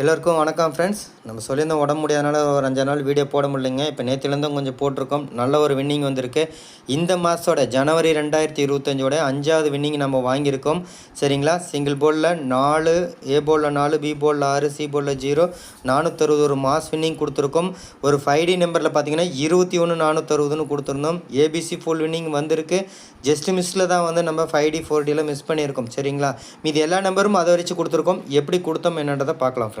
எல்லோருக்கும் வணக்கம் ஃப்ரெண்ட்ஸ் நம்ம சொல்லியிருந்தோம் உடம்பு முடியாதனால ஒரு அஞ்சு நாள் வீடியோ போட முடியலைங்க. இப்போ நேற்றுலேருந்தும் கொஞ்சம் போட்டிருக்கோம். நல்ல ஒரு வின்னிங் வந்திருக்கு. இந்த மாதத்தோட ஜனவரி ரெண்டாயிரத்தி இருபத்தஞ்சோட அஞ்சாவது வின்னிங் நம்ம வாங்கியிருக்கோம். சரிங்களா? சிங்கிள் போலில் நாலு ஏ போலில் நாலு பி போலில் ஆறு சி போலில் ஜீரோ நானூற்றறுபது ஒரு மாஸ் வின்னிங் கொடுத்துருக்கோம். ஒரு ஃபைவ் டி நம்பரில் பார்த்தீங்கன்னா இருபத்தி ஒன்று நானூற்றறுபதுன்னு கொடுத்துருந்தோம். A B C full winning வந்திருக்கு. ஜஸ்ட் மிஸ்ஸில் தான் வந்து நம்ம ஃபைவ் டி ஃபோர் டியில் மிஸ் பண்ணியிருக்கோம். சரிங்களா? மீதி எல்லா நம்பரும் அதை வச்சு கொடுத்துருக்கோம். எப்படி கொடுத்தோம் என்னன்றதை பார்க்கலாம் friends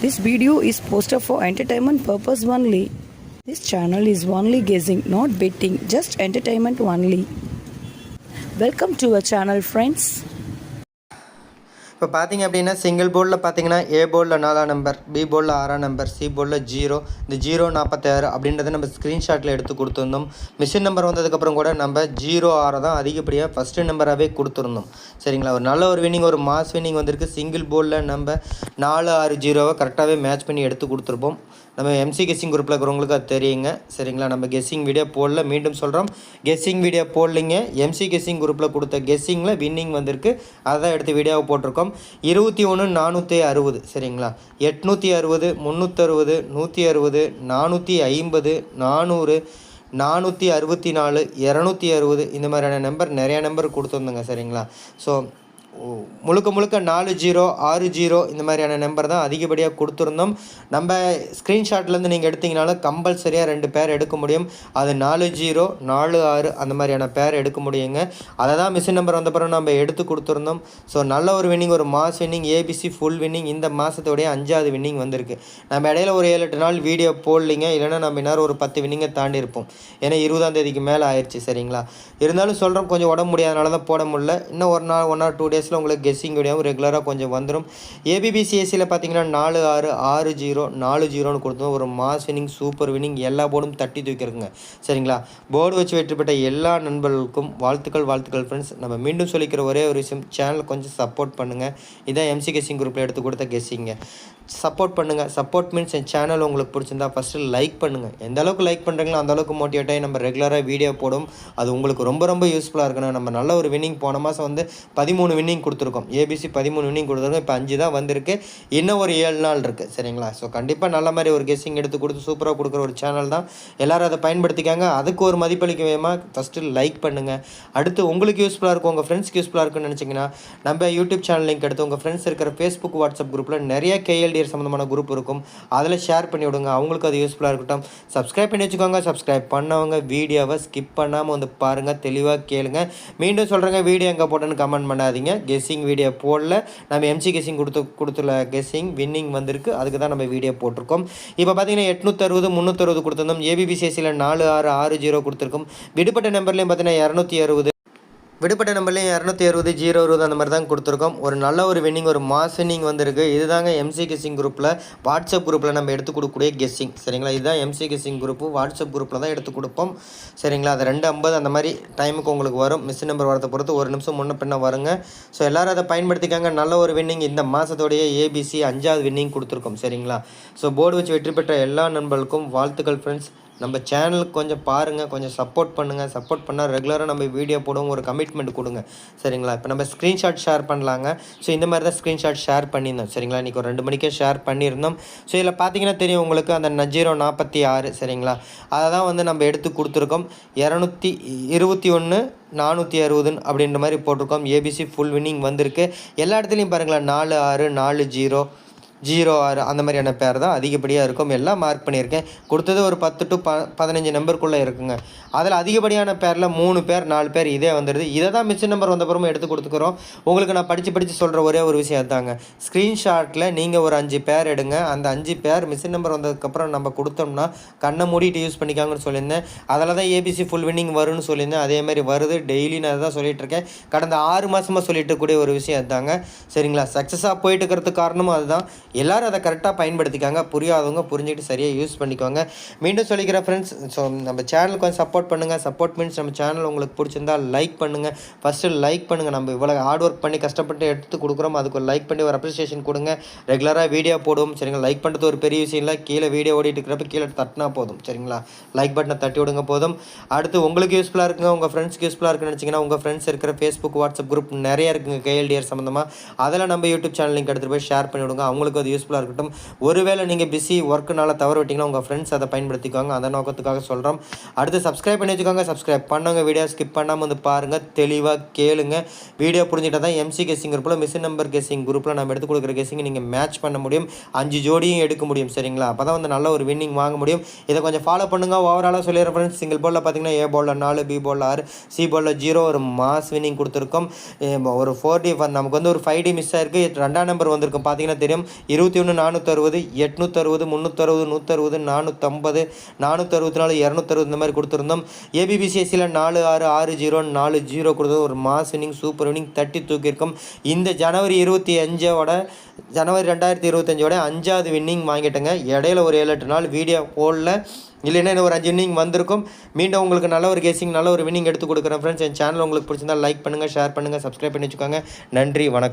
This video is posted for entertainment purpose only. This channel is only guessing, not betting, just entertainment only. Welcome to our channel, friends. இப்போ பார்த்தீங்க அப்படின்னா சிங்கிள் போர்டில் பார்த்தீங்கன்னா ஏ போர்டில் நாலாம் நம்பர் பி போர்டில் ஆறாம் நம்பர் சி போர்டில் ஜீரோ இந்த ஜீரோ நாற்பத்தாறு அப்படின்றத நம்ம ஸ்க்ரீன்ஷாட்டில் எடுத்து கொடுத்துருந்தோம். மிஷின் நம்பர் வந்ததுக்கப்புறம் கூட நம்ம ஜீரோ ஆறை தான் அதிகப்படியாக ஃபஸ்ட்டு நம்பராகவே கொடுத்துருந்தோம். சரிங்களா? ஒரு நல்ல ஒரு வின்னிங் ஒரு மாஸ் வின்னிங் வந்திருக்கு. சிங்கிள் போர்டில் நம்ம நாலு ஆறு ஜீரோவை கரெக்டாகவே மேட்ச் பண்ணி எடுத்து கொடுத்துருப்போம். நம்ம எம்சி கெஸ்ஸிங் குரூப்பில் இருக்கிறவங்களுக்கு அது தெரியுங்க. சரிங்களா? நம்ம கெஸ்ஸிங் வீடியோ போடல. மீண்டும் சொல்கிறோம் கெஸ்ஸிங் வீடியோ போடலிங்க. எம்சி கெஸ்ஸிங் குரூப்பில் கொடுத்த கெஸ்ஸிங்கில் வின்னிங் வந்திருக்கு. அதை எடுத்து வீடியோவை போட்டிருக்கோம். இருபத்தி ஒன்று நானூற்றி அறுபது. சரிங்களா? எட்நூற்றி அறுபது முந்நூற்றறுபது நூற்றி அறுபது நானூற்றி ஐம்பது நானூறு நானூற்றி அறுபத்தி நாலு இரநூத்தி அறுபது. இந்த மாதிரியான நம்பர் நிறையா நம்பர் கொடுத்துருந்தோங்க சரிங்களா? ஸோ முழுக்க முழுக்க நாலு ஜீரோ ஆறு ஜீரோ இந்த மாதிரியான நம்பர் தான் அதிகப்படியாக கொடுத்துருந்தோம். நம்ம ஸ்க்ரீன்ஷாட்லேருந்து நீங்கள் எடுத்தீங்கனாலும் கம்பல்சரியாக ரெண்டு பேர் எடுக்க முடியும். அது நாலு ஜீரோ நாலு ஆறு அந்த மாதிரியான பேர் எடுக்க முடியுங்க. அதை தான் மிஷின் நம்பர் வந்த பிறகு நம்ம எடுத்து கொடுத்துருந்தோம். ஸோ நல்ல ஒரு வின்னிங் ஒரு mass winning A B C full winning இந்த மாதத்தோடைய அஞ்சாவது வின்னிங் வந்திருக்கு. நம்ம இடையில ஒரு ஏழு எட்டு நாள் வீடியோ போடலிங்க. இல்லைன்னா நம்ம இன்னும் ஒரு பத்து வின்னிங்கை தாண்டி இருப்போம். ஏன்னா இருபதாம் தேதிக்கு மேலே ஆயிடுச்சு சரிங்களா? இருந்தாலும் சொல்கிறோம் கொஞ்சம் உடம்பு முடியாதனால தான் போட முடியல. இன்னும் ஒரு நாள் ஒன் ஆர் டூ டேஸில் உங்களுக்கு கெஸ்ஸிங் வீடியோவும் ரெகுலராக கொஞ்சம் வந்துடும் ஏபிபிசிஎஸ்சியில் பார்த்தீங்கன்னா நாலு ஆறு ஆறு ஜீரோ நாலு ஜீரோன்னு கொடுத்தோம். ஒரு மாஸ் வின்னிங் சூப்பர் வின்னிங் எல்லா போர்டும் தட்டி தூக்கிருக்குங்க. சரிங்களா? போர்டு வச்சு வெற்றி பெற்ற எல்லா நண்பர்களுக்கும் வாழ்த்துக்கள் வாழ்த்துக்கள் ஃப்ரெண்ட்ஸ் நம்ம மீண்டும் சொல்லிக்கிற ஒரே ஒரு விஷயம் சேனலை கொஞ்சம் சப்போர்ட் பண்ணுங்கள் இதான் எம்சி கெஸ்ஸிங் குரூப்பில் எடுத்து கொடுத்த கெஸ்ஸிங்க சப்போர்ட் பண்ணுங்கள் சப்போர்ட் மீன்ஸ் என் சேனல் உங்களுக்கு பிடிச்சிருந்தா ஃபஸ்ட்டு லைக் பண்ணுங்கள் எந்த அளவுக்கு லைக் பண்ணுறீங்களோ அந்த அளவுக்கு மோட்டிவேட் ஆகி நம்ம ரெகுலராக வீடியோ போடும். அது உங்களுக்கு ரொம்ப ரொம்ப யூஸ்ஃபுல்லாக இருக்கணும். நம்ம நல்ல ஒரு வின்னிங் போன மாதம் வந்து பதிமூணு வின்னிங் கொடுத்துருக்கோம். ஏபிசி பதிமூணு இன்னிங் கொடுத்துருக்கோம். இப்போ அஞ்சு தான் வந்திருக்கு. இன்னும் ஒரு ஏழு நாள் இருக்குது சரிங்களா? ஸோ கண்டிப்பாக நல்ல மாதிரி ஒரு கெஸ்ஸிங் எடுத்து கொடுத்து சூப்பராக கொடுக்குற ஒரு சேனல் தான். எல்லோரும் அதை பயன்படுத்திக்காங்க. அதுக்கு ஒரு மதிப்பளிக்க வேகமாக ஃபஸ்ட்டு லைக் பண்ணுங்கள் அடுத்து உங்களுக்கு யூஸ்ஃபுல்லாக இருக்கும். உங்கள் ஃப்ரெண்ட்ஸ்க்கு யூஸ்ஃபுல்லாக இருக்குன்னு நினச்சிங்கன்னா நம்ம யூடியூப் சேனல் லிங்க் எடுத்து உங்கள் ஃப்ரெண்ட்ஸ் இருக்கிற ஃபேஸ்புக் வாட்ஸ்அப் குரூப்பில் நிறைய கேஎல்டிஆர் சம்மந்தமான குரூப் இருக்கும். அதில் ஷேர் பண்ணி விடுங்க. அவங்களுக்கு அது யூஸ்ஃபுல்லாக இருக்கட்டும். சப்ஸ்கிரைப் பண்ணி வச்சுக்கோங்க. சப்ஸ்கிரைப் பண்ணவங்க வீடியோவை ஸ்கிப் பண்ணாமல் வந்து பாருங்கள் தெளிவாக கேளுங்க. மீண்டும் சொல்கிறேங்க வீடியோ எங்கே போட்டேன்னு கமெண்ட் பண்ணாதீங்க. கெஸ்ஸிங் வீடியோ போடல. நம்ம எம்சி கெஸ்ஸிங் கொடுத்து கொடுத்துள்ள கெஸ்ஸிங் வின்னிங் வந்திருக்கு. அதுக்கு தான் நம்ம வீடியோ போட்டிருக்கோம். இப்போ பார்த்தீங்கன்னா எட்நூத்தறுபது முந்நூற்றறுபது கொடுத்துருந்தோம். ஏபிபிசிஎஸ்சியில் நாலு ஆறு ஆறு ஜீரோ கொடுத்துருக்கோம். விடுபட்ட நம்பர்லேயும் பார்த்தீங்கன்னா இரநூத்தி அறுபது விடுபட்ட நம்பர்லேயும் இரநூத்தி அறுபது ஜீரோ அறுபது அந்த மாதிரி தான் கொடுத்துருக்கோம். ஒரு நல்ல ஒரு வின்னிங் ஒரு மாஸ் வின்னிங் வந்திருக்கு. இதுதாங்க எம்சி கெஸ்ஸிங் குரூப்பில் வாட்ஸ்அப் குரூப்பில் நம்ம எடுத்து கொடுக்கக்கூடிய கெஸ்ஸிங் சரிங்களா? இதுதான் எம்சி கெஸ்ஸிங் குரூப்பு வாட்ஸ்அப் குரூப்பில் தான் எடுத்து கொடுப்போம். சரிங்களா? அது ரெண்டு ஐம்பது அந்த மாதிரி டைமுக்கு உங்களுக்கு வரும். மிஸ் நம்பர் வரதை பொறுத்து ஒரு நிமிஷம் முன்ன பின்ன வருங்க. ஸோ எல்லோரும் அதை பயன்படுத்திக்காங்க. நல்ல ஒரு வின்னிங் இந்த மாதத்தோடைய ஏபிசி அஞ்சாவது வின்னிங் கொடுத்துருக்கோம். சரிங்களா? ஸோ போர்டு வச்சு வெற்றி பெற்ற எல்லா நண்பர்களுக்கும் வாழ்த்துக்கள் ஃப்ரெண்ட்ஸ் நம்ம சேனலுக்கு கொஞ்சம் பாருங்கள் கொஞ்சம் சப்போர்ட் பண்ணுங்கள் சப்போர்ட் பண்ணால் ரெகுலராக நம்ம வீடியோ போடுவோம். ஒரு கமிட்மெண்ட் கொடுங்க. சரிங்களா? இப்போ நம்ம ஸ்க்ரீன்ஷாட் ஷேர் பண்ணலாங்க. ஸோ இந்த மாதிரி தான் ஸ்க்ரீன்ஷாட் ஷேர் பண்ணியிருந்தோம். சரிங்களா? இன்றைக்கி ஒரு ரெண்டு மணிக்கே ஷேர் பண்ணியிருந்தோம். ஸோ இதில் பார்த்தீங்கன்னா தெரியும் உங்களுக்கு அந்த நஜீரோ நாற்பத்தி ஆறு சரிங்களா? அதை தான் வந்து நம்ம எடுத்து கொடுத்துருக்கோம். இரநூத்தி இருபத்தி ஒன்று நானூற்றி அறுபதுன்னு அப்படின்ற மாதிரி போட்டிருக்கோம். ஏபிசி ஃபுல் வின்னிங் வந்திருக்கு. எல்லா இடத்துலையும் பாருங்களேன். நாலு ஆறு நாலு ஜீரோ ஜீரோ ஆறு அந்த மாதிரியான பேர் தான் அதிகப்படியாக இருக்கும். எல்லாம் மார்க் பண்ணியிருக்கேன். கொடுத்தது ஒரு பத்து டு ப பதினஞ்சு நம்பருக்குள்ளே இருக்குங்க. அதில் அதிகப்படியான பேரில் மூணு பேர் நாலு பேர் இதே வந்துடுது இதை தான் மிச்ச நம்பர் வந்தப்புறமும் எடுத்து கொடுத்துக்கிறோம். உங்களுக்கு நான் படித்து படித்து சொல்கிற ஒரே ஒரு விஷயம் தாங்க ஸ்க்ரீன்ஷாட்டில் நீங்கள் ஒரு அஞ்சு பேர் எடுங்க. அந்த அஞ்சு பேர் மிஷின் நம்பர் வந்ததுக்கப்புறம் நம்ம கொடுத்தோம்னா கண்ணை மூடிட்டு யூஸ் பண்ணிக்காங்கன்னு சொல்லியிருந்தேன். அதில் தான் ஏபிசி ஃபுல் வின்னிங் வரும்னு சொல்லியிருந்தேன். அதே மாதிரி வருது. டெய்லி நான் தான் சொல்லிட்டு இருக்கேன். கடந்த ஆறு மாதமாக சொல்லிட்டு கூடிய ஒரு விஷயம் தாங்க சரிங்களா? சக்ஸஸாக போயிட்டு இருக்கிறதுக்கு காரணமும் அதுதான். எல்லாரும் அதை கரெக்டாக பயன்படுத்திக்காங்க. புரியாதவங்க புரிஞ்சுக்கிட்டு சரியாக யூஸ் பண்ணிக்கோங்க. மீண்டும் சொல்லிக்கிறேன் ஃப்ரெண்ட்ஸ் ஸோ நம்ம சேனலுக்கு கொஞ்சம் சப்போர்ட் பண்ணுங்கள் சப்போர்ட் மீன்ஸ் நம்ம சேனல் உங்களுக்கு பிடிச்சிருந்தா லைக் பண்ணுங்கள் ஃபஸ்ட்டு லைக் பண்ணுங்கள் நம்ம இவ்வளோ ஹார்ட் ஒர்க் பண்ணி கஷ்டப்பட்டு எடுத்து கொடுக்குறோம். அதுக்கு ஒரு லைக் பண்ணி ஒரு அப்ரிசியேஷன் கொடுங்க. ரெகுலராக வீடியோ போடுவோம். சரிங்களா? லைக் பண்ணுறது ஒரு பெரிய விஷயம் இல்லை. கீழே வீடியோ ஓடிட்டு இருக்கிறப்ப கீழே தட்டினா போதும். சரிங்களா? லைக் பட்டனை தட்டி விடுங்க போதும். அடுத்து உங்களுக்கு யூஸ்ஃபுல்லாக இருக்குங்க. உங்கள் ஃப்ரெண்ட்ஸ்க்கு யூஸ்ஃபுல்லாக இருக்குன்னு நினச்சிங்கன்னா உங்கள் ஃப்ரெண்ட்ஸ் இருக்கிற ஃபேஸ்புக் வாட்ஸ்அப் குரூப் நிறைய இருக்குங்க. கேஎல்டிஆர் சம்மந்தமாக அதில் நம்ம யூடியூப் சேனல் லிங்க் எடுத்துகிட்டு போய் ஷேர் பண்ணிவிடுங்க. அவங்களுக்கு அவங்களுக்கு அது யூஸ்ஃபுல்லாக இருக்கட்டும். ஒருவேளை நீங்கள் பிஸி ஒர்க்குனால தவறு விட்டிங்கன்னா உங்கள் ஃப்ரெண்ட்ஸ் அதை பயன்படுத்திக்குவாங்க அந்த நோக்கத்துக்காக சொல்கிறோம் அடுத்து சப்ஸ்கிரைப் பண்ணி வச்சுக்கோங்க. சப்ஸ்கிரைப் பண்ணுங்கள் வீடியோ ஸ்கிப் பண்ணாமல் வந்து பாருங்கள் தெளிவாக கேளுங்க. வீடியோ புரிஞ்சுட்டா தான் எம்சி கெஸிங் குரூப்பில் மிஷின் நம்பர் கெஸிங் குரூப்பில் நம்ம எடுத்து கொடுக்குற கெஸிங் நீங்கள் மேட்ச் பண்ண முடியும். அஞ்சு ஜோடியும் எடுக்க முடியும் சரிங்களா? அப்போ தான் வந்து நல்ல ஒரு வின்னிங் வாங்க முடியும். இதை கொஞ்சம் ஃபாலோ பண்ணுங்கள் ஓவராலாக சொல்லிடுறேன் ஃப்ரெண்ட்ஸ் சிங்கிள் பாலில் பார்த்தீங்கன்னா ஏ பாலில் நாலு பி பாலில் ஆறு சி பாலில் ஜீரோ ஒரு மாஸ் வின்னிங் கொடுத்துருக்கோம். ஒரு ஃபோர் டி நமக்கு வந்து ஒரு ஃபைவ் டி மிஸ் ஆயிருக்கு. ரெண்டாம் நம்பர் வந்திருக்கும். பார்த்தீங்கன்னா தெரியும். இருபத்தி ஒன்று நானூற்றறுபது எட்நூற்றறுபது முந்நூற்றறுபது நூற்றறுபது நானூற்றம்பது நானூற்றறுபத்தி நாலு இரநூத்தறுபது இந்த மாதிரி கொடுத்துருந்தோம். ஏபிபிசிஎஸ்சியில் நாலு ஆறு ஆறு ஜீரோ நாலு ஜீரோ கொடுத்தது ஒரு மாஸ் இன்னிங் சூப்பர் இன்னிங் தட்டி தூக்கியிருக்கோம். இந்த ஜனவரி இருபத்தி அஞ்சோட ஜனவரி ரெண்டாயிரத்தி இருபத்தஞ்சோட அஞ்சாவது வின்னிங் வாங்கிட்டேங்க. இடையில ஒரு ஏழு எட்டு நாள் வீடியோ போடல. இல்லைன்னா இன்னும் ஒரு அஞ்சு வின்னிங் வந்திருக்கும். மீண்டும் உங்களுக்கு நல்ல ஒரு கேசிங் நல்ல ஒரு வின்னிங் எடுத்து கொடுக்குறேன் ஃப்ரெண்ட்ஸ் என் சேனல் உங்களுக்கு பிடிச்சிருந்தா லைக் பண்ணுங்கள் ஷேர் பண்ணுங்கள் சப்ஸ்கிரைப் பண்ணி வச்சுக்கோங்க. நன்றி வணக்கம்.